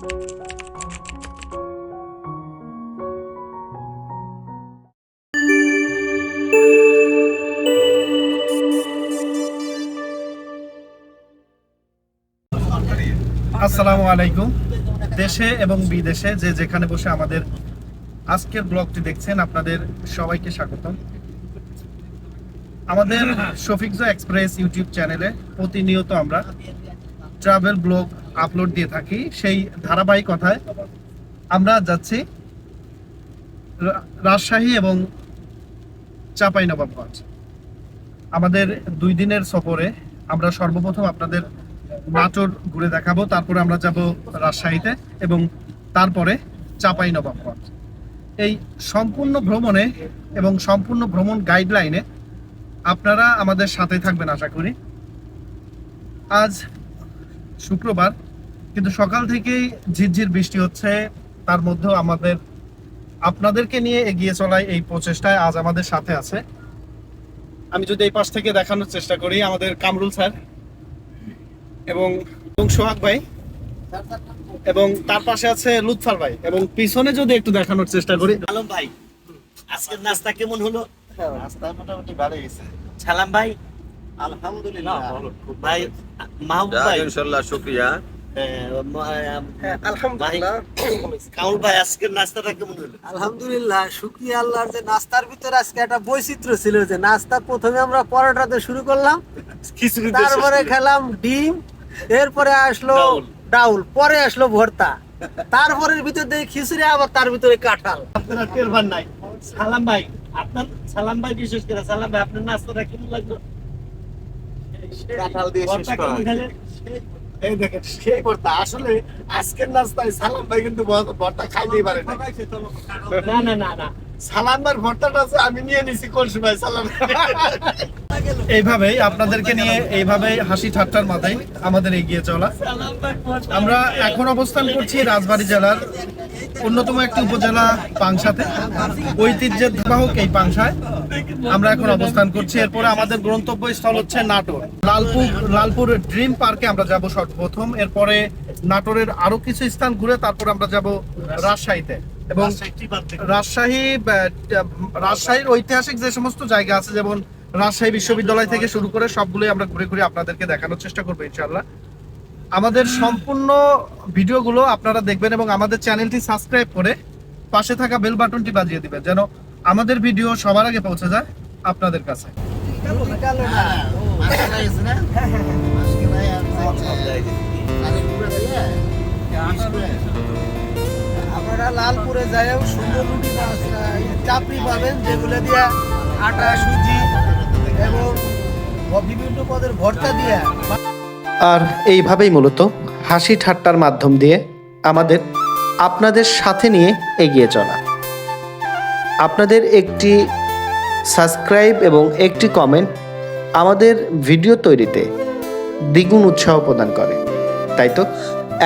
আসসালামু আলাইকুম। দেশে এবং বিদেশে যে যেখানে বসে আমাদের আজকের ব্লগটি দেখছেন, আপনাদের সবাইকে স্বাগতম। আমাদের শফিকজা এক্সপ্রেস ইউটিউব চ্যানেলে প্রতিনিয়ত আমরা ট্রাভেল ব্লগ আপলোড দিয়ে থাকি, সেই ধারাবাহিকতায় আমরা যাচ্ছি রাজশাহী এবং চাঁপাইনবাবগঞ্জ। আমাদের দুই দিনের সফরে আমরা সর্বপ্রথম আপনাদের নাটোর ঘুরে দেখাবো, তারপরে আমরা যাব রাজশাহীতে এবং তারপরে চাপাই নবাবগঞ্জ এই সম্পূর্ণ ভ্রমণে এবং সম্পূর্ণ ভ্রমণ গাইডলাইনে আপনারা আমাদের সাথে থাকবেন, আশা করি। আজ শুক্রবার কিন্তু সকাল থেকেই ঝিরঝির বৃষ্টি হচ্ছে। তার মধ্যেও আমাদের আপনাদেরকে নিয়ে এগিয়ে চলায় এই প্রচেষ্টায় আজ আমাদের সাথে আছে। আমি যদি এই পাশ থেকে দেখানোর চেষ্টা করি আমাদের কামরুল স্যার এবং এবং সোহাগ ভাই এবং তার পাশে আছে লুৎফার ভাই এবং পিছনে যদি একটু দেখানোর চেষ্টা করি। আলম ভাই আজকের নাস্তা কেমন হলো? রাস্তা মোটামুটি ভালো গেছে সালাম ভাই। আলহামদুলিল্লাহ। ভাই মাহবুব ভাই। ইনশাল্লাহ শুক্রিয়া। আলহামদুলিল্লাহ। কামুল ভাই আজকের নাস্তাটা কেমন হলো? আলহামদুলিল্লাহ শুক্রিয়া আল্লাহর যে নাস্তার ভিতরে আজকে একটা বৈচিত্র্য ছিল যে নাস্তা প্রথমে আমরা পরোটাতে শুরু করলাম খিচুড়ি তারপরে খেলাম ডিম এরপরে আসলো ডাউল। পরে আসলো ভর্তা তারপরে ভিতর দিয়ে খিচুড়ি আবার তার ভিতরে কাঁঠাল। আপনারা নাই। সালাম ভাই আপনার সালাম ভাই বিশেষ করে সালাম ভাই আপনার নাস্তাটা কেমন লাগল? কাঁঠাল দিয়ে শেষ করা? আজকের নাস্তায় ভর্তা খাইতেই পারে না না না না। ভর্তাটা আছে আমি নিয়ে এইভাবেই আপনাদেরকে নিয়ে এইভাবে হাসি ঠাট্টার মাথায় আমাদের এগিয়ে চলা। আমরা এখন অবস্থান করছি রাজবাড়ী জেলার অন্যতম একটি উপজেলা পাংশাতে। ঐতিহ্যের বাহক এই পাংশায় আমরা এখন অবস্থান করছি। এরপরে আমাদের গন্তব্য স্থল হচ্ছে নাটোর। লালপুর লালপুর ড্রিম পার্কে আমরা যাব সর্বপ্রথম। এরপরে নাটোরের আরও কিছু স্থান ঘুরে তারপর আমরা যাব রাজশাহীতে। এবং রাজশাহী রাজশাহীর ঐতিহাসিক যে সমস্ত জায়গা আছে, যেমন রাজশাহী বিশ্ববিদ্যালয় থেকে শুরু করে সবগুলোই আমরা ঘুরে ঘুরে আপনাদেরকে দেখানোর চেষ্টা করব ইনশাল্লাহ আমাদের সম্পূর্ণ ভিডিওগুলো আপনারা দেখবেন এবং আমাদের চ্যানেলটি সাবস্ক্রাইব করে পাশে থাকা বেল বাটনটি বাজিয়ে দিবেন, যেন আমাদের ভিডিও সবার আগে পৌঁছে যায় আপনাদের কাছে। আপনারা লালপুরে যাইও, সুন্দর রুটি চাপড়ি পাবেন, যেগুলো দিয়ে আটা, সুজি এবং বিভিন্ন পদের ভর্তা দিয়ে। আর এইভাবেই মূলত হাসি ঠাট্টার মাধ্যম দিয়ে আমাদের আপনাদের সাথে নিয়ে এগিয়ে চলা। আপনাদের একটি সাবস্ক্রাইব এবং একটি কমেন্ট আমাদের ভিডিও তৈরিতে দ্বিগুণ উৎসাহ প্রদান করে। তাই তো?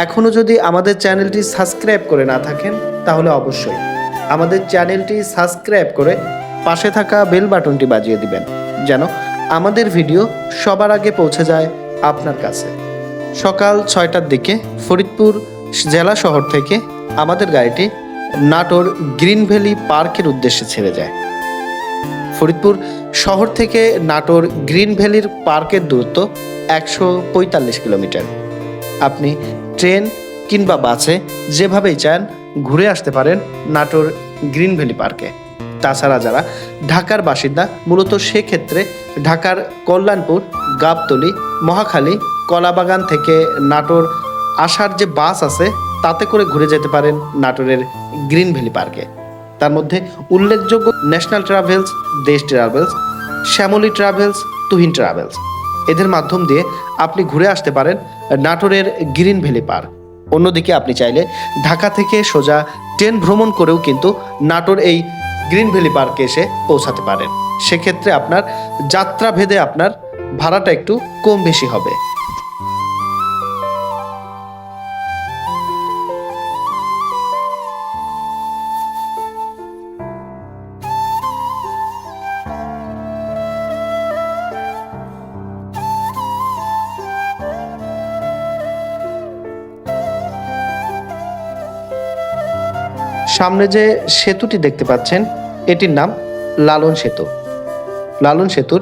এখনও যদি আমাদের চ্যানেলটি সাবস্ক্রাইব করে না থাকেন, তাহলে অবশ্যই আমাদের চ্যানেলটি সাবস্ক্রাইব করে পাশে থাকা বেল বাটনটি বাজিয়ে দিবেন, যেন আমাদের ভিডিও সবার আগে পৌঁছে যায় আপনার কাছে। সকাল ছয়টার দিকে ফরিদপুর জেলা শহর থেকে আমাদের গাড়িটি নাটোর গ্রিন ভ্যালি পার্কের উদ্দেশ্যে ছেড়ে যায়। ফরিদপুর শহর থেকে নাটোর গ্রিন ভ্যালির পার্কের দূরত্ব একশো পঁয়তাল্লিশ কিলোমিটার। আপনি ট্রেন কিংবা বাসে যেভাবেই চান ঘুরে আসতে পারেন নাটোর গ্রিন ভ্যালি পার্কে। তাছাড়া যারা ঢাকার বাসিন্দা, মূলত সেক্ষেত্রে ঢাকার কল্যাণপুর, গাবতলি, মহাখালী, কলাবাগান থেকে নাটোর আসার যে বাস আছে, তাতে করে ঘুরে যেতে পারেন নাটোরের গ্রিন ভ্যালি পার্কে। তার মধ্যে উল্লেখযোগ্য national travels, Desh travels, Shyamoli travels, Tuhin travels. এদের মাধ্যম দিয়ে আপনি ঘুরে আসতে পারেন নাটোরের গ্রিন ভ্যালি পার্ক। অন্যদিকে আপনি চাইলে ঢাকা থেকে সোজা ট্রেন ভ্রমণ করেও কিন্তু নাটোর এই গ্রিন ভ্যালি পার্কে এসে পৌঁছাতে পারেন। সেক্ষেত্রে আপনার যাত্রা ভেদে আপনার ভাড়াটা একটু কম বেশি হবে। সামনে যে সেতুটি দেখতে পাচ্ছেন, এটির নাম লালন সেতু। লালন সেতুর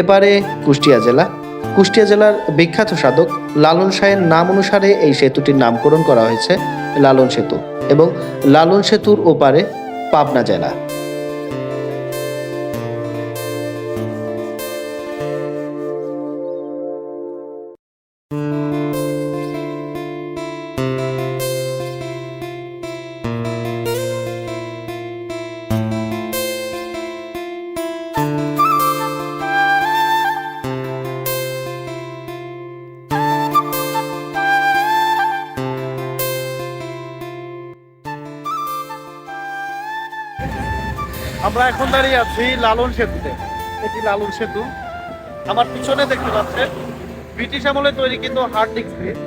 এপারে কুষ্টিয়া জেলা। কুষ্টিয়া জেলার বিখ্যাত সাধক লালন শাহের নাম অনুসারে এই সেতুটির নামকরণ করা হয়েছে লালন সেতু এবং লালন সেতুর ওপারে পাবনা জেলা। আমরা এখন দাঁড়িয়ে আছি লালন সেতুতে। এটি লালন সেতু। আমার পিছনে দেখতে পাচ্ছেন, ব্রিটিশ আমলে তৈরি কিন্তু হার্ড ডিস্ক ব্রিজ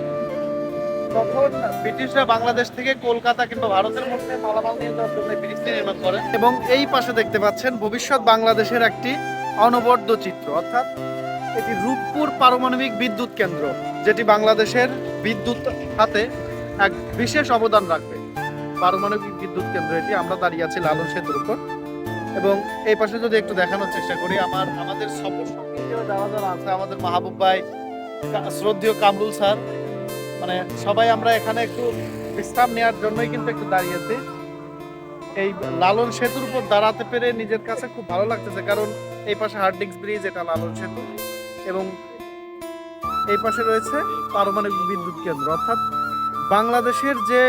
তখন ব্রিটিশরা বাংলাদেশ থেকে কলকাতা কিংবা ভারতের মধ্যে মালামাল নিয়ে যাওয়ার জন্য ব্রিজটি নির্মাণ করেন এবং এই পাশে দেখতে পাচ্ছেন ভবিষ্যৎ বাংলাদেশের একটি অনবদ্য চিত্র, অর্থাৎ এটি রূপপুর পারমাণবিক বিদ্যুৎ কেন্দ্র, যেটি বাংলাদেশের বিদ্যুৎ খাতে এক বিশেষ অবদান রাখবে। পারমাণবিক বিদ্যুৎ কেন্দ্র এটি। আমরা দাঁড়িয়ে আছি লালন সেতুর উপর। এবং এই পাশে যদি একটু দেখানোর চেষ্টা করি, আমার, আমাদের আছে, আমাদের মাহবুব ভাই শ্রদ্ধেয় কামরুল স্যার মানে সবাই আমরা এখানে একটু বিশ্রাম নেওয়ার জন্যই কিন্তু একটু দাঁড়িয়েছি। এই লালন সেতুর উপর দাঁড়াতে পেরে নিজের কাছে খুব ভালো লাগতেছে, কারণ এই পাশে হার্ডিংস ব্রিজ, এটা লালন সেতু এবং এই পাশে রয়েছে পারমাণবিক বিদ্যুৎ কেন্দ্র। অর্থাৎ বাংলাদেশের যে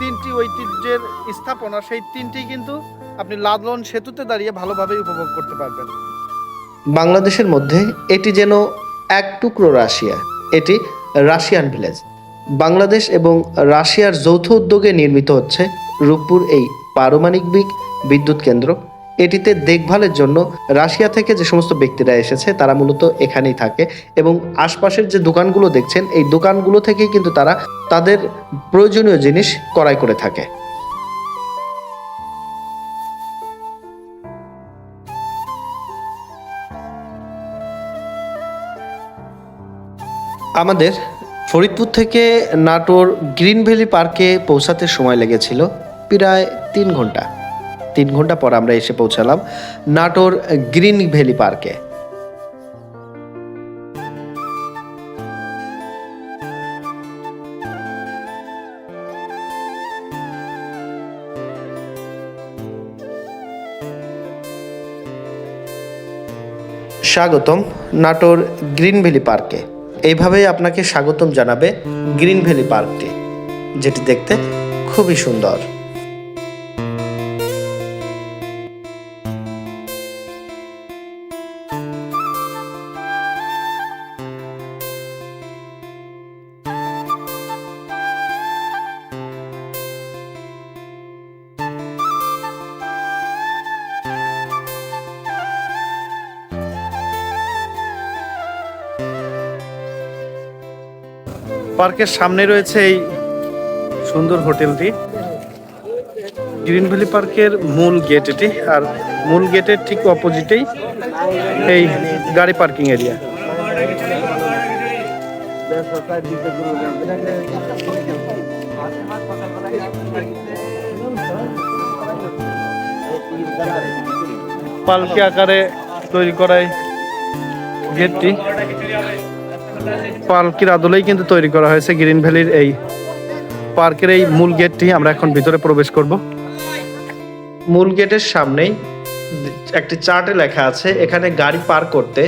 তিনটি ঐতিহ্যের স্থাপনা, সেই তিনটি কিন্তু আপনি লালন সেতুতে দাঁড়িয়ে ভালোভাবে উপভোগ করতে পারবেন। বাংলাদেশের মধ্যে এটি যেন এক টুকরো রাশিয়া, এটি রাশিয়ান ভিলেজ। বাংলাদেশ এবং রাশিয়ার যৌথ উদ্যোগে নির্মিত হচ্ছে রূপপুর এই পারমাণবিক বিদ্যুৎ কেন্দ্র। এটিতে দেখভালের জন্য রাশিয়া থেকে যে সমস্ত ব্যক্তিরা এসেছে, তারা মূলত এখানেই থাকে এবং আশপাশের যে দোকানগুলো দেখছেন, এই দোকানগুলো থেকেই কিন্তু তারা তাদের প্রয়োজনীয় জিনিস ক্রয় করে থাকে। আমাদের ফরিদপুর থেকে নাটোর গ্রিন ভ্যালি পার্কে পৌঁছাতে সময় লেগেছিল প্রায় তিন ঘণ্টা। তিন ঘণ্টা পর আমরা এসে পৌঁছালাম নাটোর গ্রিন ভ্যালি পার্কে। স্বাগতম নাটোর গ্রিন ভ্যালি পার্কে। এইভাবেই আপনাকে স্বাগতম জানাবে গ্রিন ভ্যালি পার্কটি যেটি দেখতে খুবই সুন্দর। পার্কের সামনে রয়েছে এই সুন্দর হোটেলটি। গ্রিন ভ্যালি পার্কের মূল গেট এটি, আর মূল গেটের ঠিক অপোজিটেই এই গাড়ি পার্কিং এরিয়া। পালকি আকারে তৈরি করাই গেটটি। পালকির আদলেই কিন্তু তৈরি করা হয়েছে গ্রিন ভ্যালির এই পার্কের এই মূল গেটটি আমরা এখন ভিতরে প্রবেশ করব। মূল গেটের সামনেই একটি চার্টে লেখা আছে, এখানে গাড়ি পার্ক করতে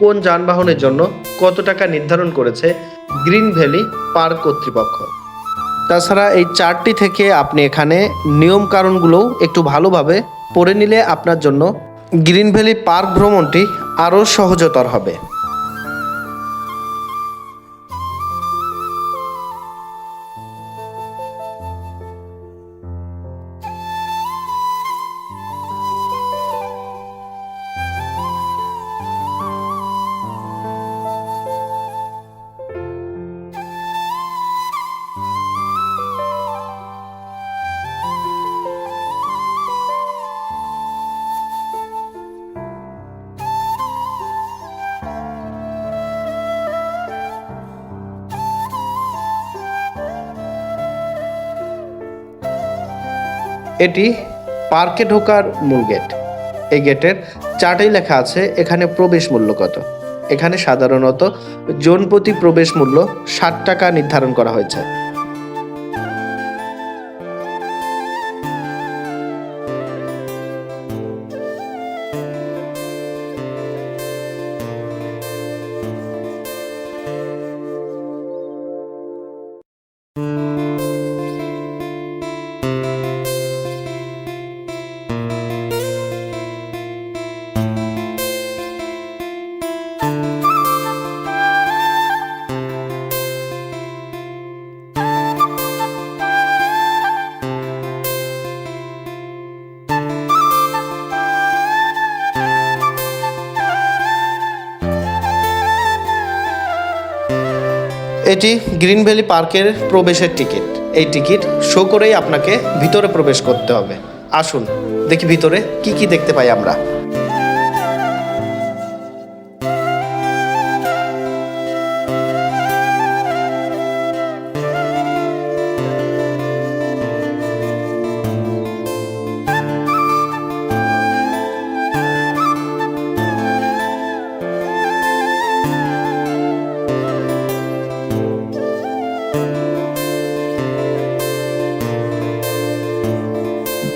কোন যানবাহনের জন্য কত টাকা নির্ধারণ করেছে গ্রিন ভ্যালি পার্ক কর্তৃপক্ষ। তাছাড়া এই চার্টটি থেকে আপনি এখানে নিয়ম কারণগুলোও একটু ভালোভাবে পড়ে নিলে আপনার জন্য গ্রিন ভ্যালি পার্ক ভ্রমণটি আরও সহজতর হবে। এটি পার্কে ঢোকার মূল গেট। এই গেটের চার্টেই লেখা আছে, এখানে প্রবেশ মূল্য কত? এখানে সাধারণত জনপ্রতি প্রবেশ মূল্য ষাট টাকা নির্ধারণ করা হয়েছে। এটি গ্রিন ভ্যালি পার্কের প্রবেশের টিকিট। এই টিকিট শো করেই আপনাকে ভিতরে প্রবেশ করতে হবে। আসুন, দেখি ভিতরে কি কি দেখতে পাই আমরা।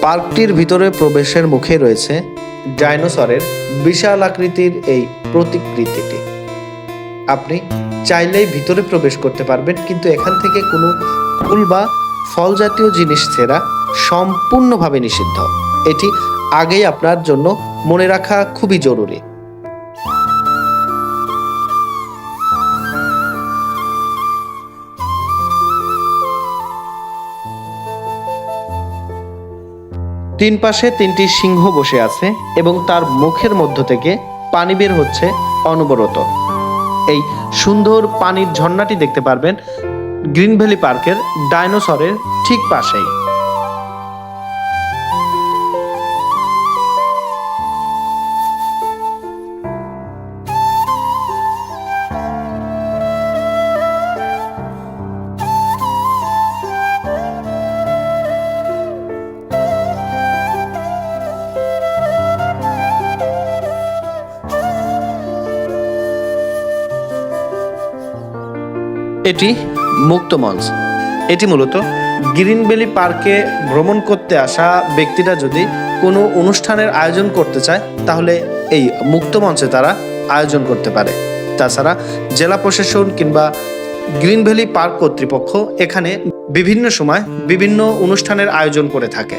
পার্কটির ভিতরে প্রবেশের মুখে রয়েছে ডাইনোসরের বিশাল আকৃতির এই প্রতিকৃতিটি। আপনি চাইলেই ভিতরে প্রবেশ করতে পারবেন, কিন্তু এখান থেকে কোনো ফুল বা ফল জাতীয় জিনিস ছেঁড়া সম্পূর্ণভাবে নিষিদ্ধ। এটি আগেই আপনার জন্য মনে রাখা খুবই জরুরি। তিন পাশে তিনটি সিংহ বসে আছে এবং তার মুখের মধ্য থেকে পানি বের হচ্ছে অনবরত। এই সুন্দর পানির ঝর্ণাটি দেখতে পারবেন গ্রিন ভ্যালি পার্কের ডাইনোসরের ঠিক পাশেই। এটি মুক্ত মঞ্চ। এটি মূলত গ্রিন ভ্যালি পার্কে ভ্রমণ করতে আসা ব্যক্তিরা যদি কোনো অনুষ্ঠানের আয়োজন করতে চায়, তাহলে এই মুক্ত মঞ্চে তারা আয়োজন করতে পারে। তাছাড়া জেলা প্রশাসন কিংবা গ্রিন ভ্যালি পার্ক কর্তৃপক্ষ এখানে বিভিন্ন সময় বিভিন্ন অনুষ্ঠানের আয়োজন করে থাকে।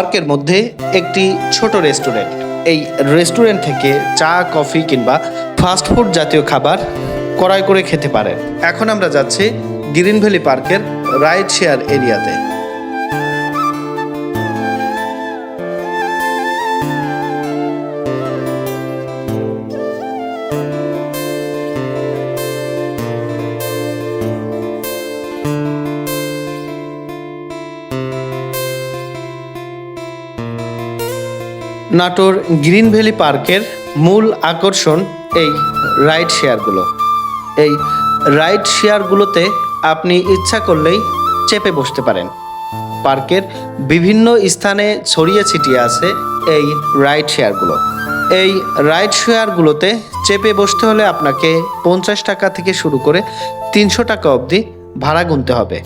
পার্কের মধ্যে একটি ছোট রেস্টুরেন্ট। এই রেস্টুরেন্ট থেকে চা, কফি কিংবা ফাস্ট ফুড জাতীয় খাবার ক্রয় করে খেতে পারেন। এখন আমরা যাচ্ছি গ্রিন ভ্যালি পার্কের রাইড শেয়ার এরিয়াতে। নাটোর গ্রিন ভ্যালি পার্কের মূল আকর্ষণ এই রাইড শেয়ারগুলো। এই রাইড শেয়ারগুলোতে আপনি ইচ্ছা করলেই চেপে বসতে পারেন। পার্কের বিভিন্ন স্থানে ছড়িয়ে ছিটিয়ে আছে এই রাইড শেয়ারগুলো। এই রাইড শেয়ারগুলোতে চেপে বসতে হলে আপনাকে পঞ্চাশ টাকা থেকে শুরু করে তিনশো টাকা অবধি ভাড়া গুনতে হবে।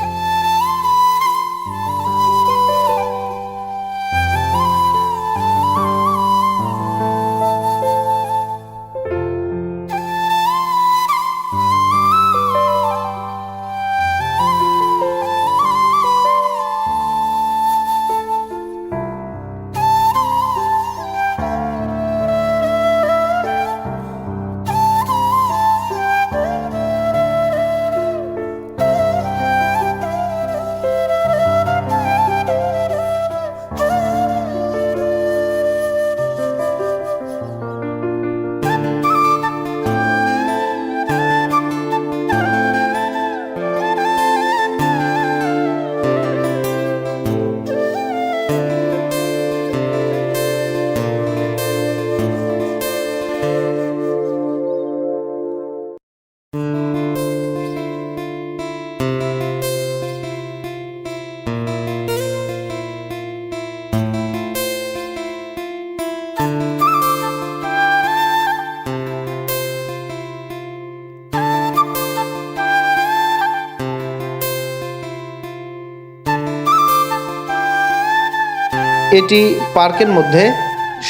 এটি পার্কের মধ্যে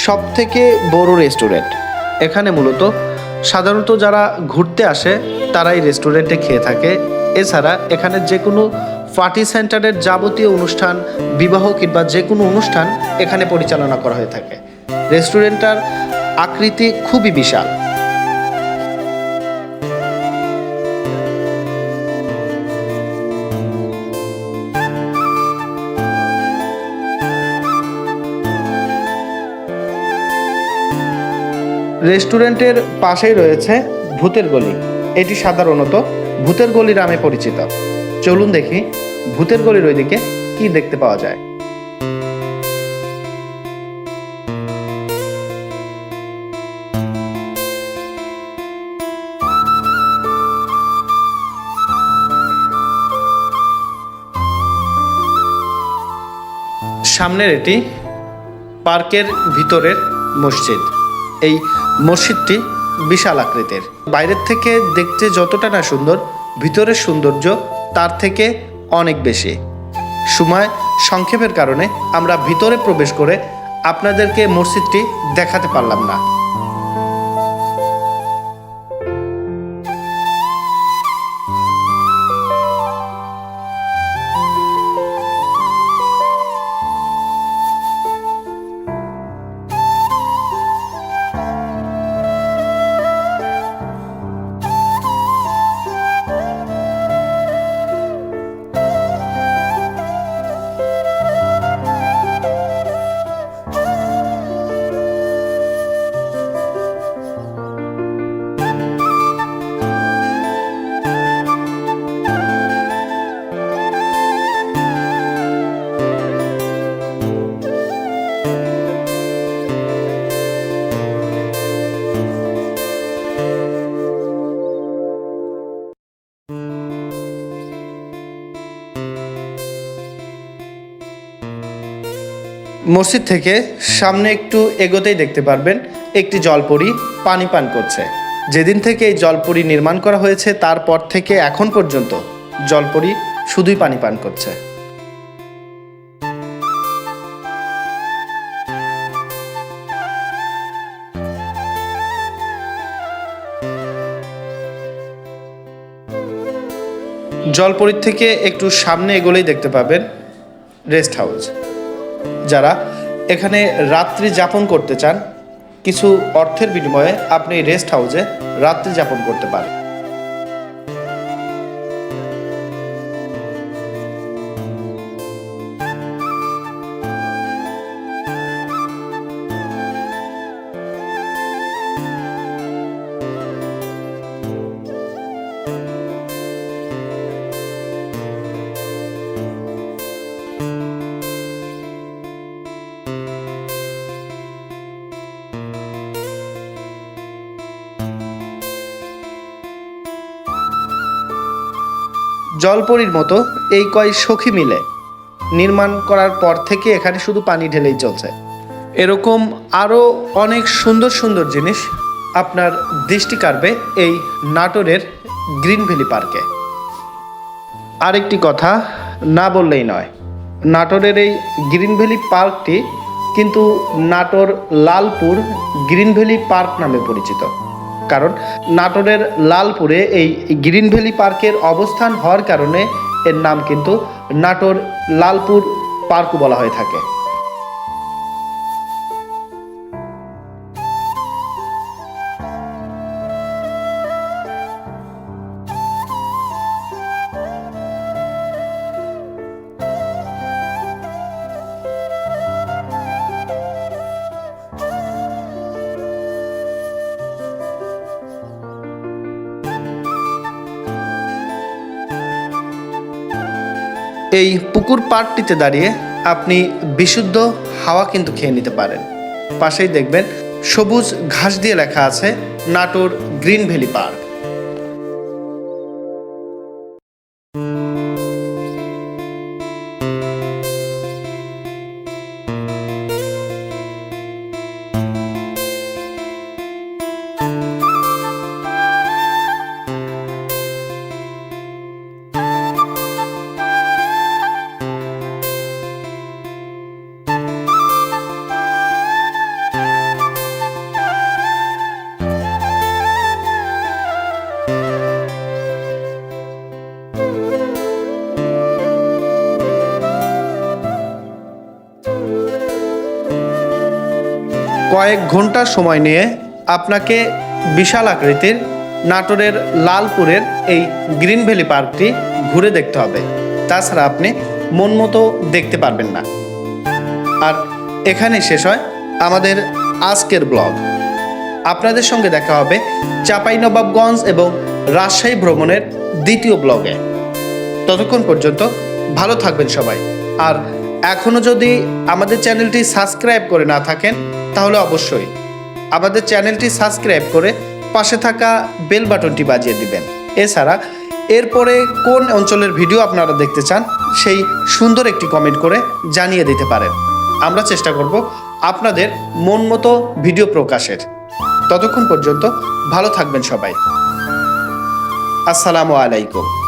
সবথেকে বড় রেস্টুরেন্ট। এখানে মূলত সাধারণত যারা ঘুরতে আসে, তারাই রেস্টুরেন্টে খেয়ে থাকে। এছাড়া এখানে যে কোনো পার্টি সেন্টারের যাবতীয় অনুষ্ঠান, বিবাহ কিংবা যে কোনো অনুষ্ঠান এখানে পরিচালনা করা হয়ে থাকে। রেস্টুরেন্টটার আকৃতি খুবই বিশাল। রেস্টুরেন্টের পাশেই রয়েছে ভূতের গলি। এটি সাধারণত ভূতের গলি নামে পরিচিত। চলুন দেখি ভূতের গলির ওইদিকে কি দেখতে পাওয়া যায়। সামনের এটি পার্কের ভিতরের মসজিদ। এই মসজিদটি বিশাল আকৃতির। বাইরের থেকে দেখতে যতটা না সুন্দর, ভিতরের সৌন্দর্য তার থেকে অনেক বেশি। সময় সংক্ষেপের কারণে আমরা ভিতরে প্রবেশ করে আপনাদেরকে মসজিদটি দেখাতে পারলাম না। মসজিদ থেকে সামনে একটু এগোতেই দেখতে পারবেন একটি জলপরি পানি পান করছে। যেদিন থেকে এই জলপরি নির্মাণ করা হয়েছে, তারপর থেকে এখন পর্যন্ত জলপরি শুধুই পানি পান করছে। জলপরির থেকে একটু সামনে এগোলেই দেখতে পাবেন রেস্ট হাউস। যারা এখানে রাত্রি যাপন করতে চান, কিছু অর্থের বিনিময়ে আপনি রেস্ট হাউসে রাত্রি যাপন করতে পারেন। জলপরির মতো এই কয় সখী মিলে নির্মাণ করার পর থেকে এখানে শুধু পানি ঢেলেই চলছে। এরকম আরও অনেক সুন্দর সুন্দর জিনিস আপনার দৃষ্টি কাড়বে এই নাটোরের গ্রিন ভ্যালি পার্কে। আরেকটি কথা না বললেই নয়, নাটোরের এই গ্রিন ভ্যালি পার্কটি কিন্তু Natore Lalpur green valley park নামে পরিচিত। কারণ নাটোরের লালপুরে এই গ্রিন ভ্যালি পার্কের অবস্থান হওয়ার কারণে এর নাম কিন্তু নাটোর লালপুর পার্কও বলা হয়ে থাকে। এই পুকুর পাড়টিতে দাঁড়িয়ে আপনি বিশুদ্ধ হাওয়া কিন্তু খেয়ে নিতে পারেন। পাশেই দেখবেন সবুজ ঘাস দিয়ে লেখা আছে নাটোর গ্রিন ভ্যালি পার্ক। কয়েক ঘণ্টা সময় নিয়ে আপনাকে বিশাল আকৃতির নাটোরের লালপুরের এই গ্রিন ভ্যালি পার্কটি ঘুরে দেখতে হবে। তাছাড়া আপনি মন মতো দেখতে পারবেন না। আর এখানে শেষ হয় আমাদের আজকের ব্লগ। আপনাদের সঙ্গে দেখা হবে চাঁপাইনবাবগঞ্জ এবং রাজশাহী ভ্রমণের দ্বিতীয় ব্লগে। ততক্ষণ পর্যন্ত ভালো থাকবেন সবাই। আর এখনও যদি আমাদের চ্যানেলটি সাবস্ক্রাইব করে না থাকেন তাহলে অবশ্যই। আমাদের চ্যানেলটি সাবস্ক্রাইব করে পাশে থাকা বেল বাটনটি বাজিয়ে দিবেন। এছাড়া, এরপরে কোন অঞ্চলের ভিডিও আপনারা দেখতে চান, সেই সুন্দর একটি কমেন্ট করে জানিয়ে দিতে পারেন। আমরা চেষ্টা করব আপনাদের মন মতো ভিডিও প্রকাশের। ততক্ষণ পর্যন্ত ভালো থাকবেন সবাই। আসসালামু আলাইকুম।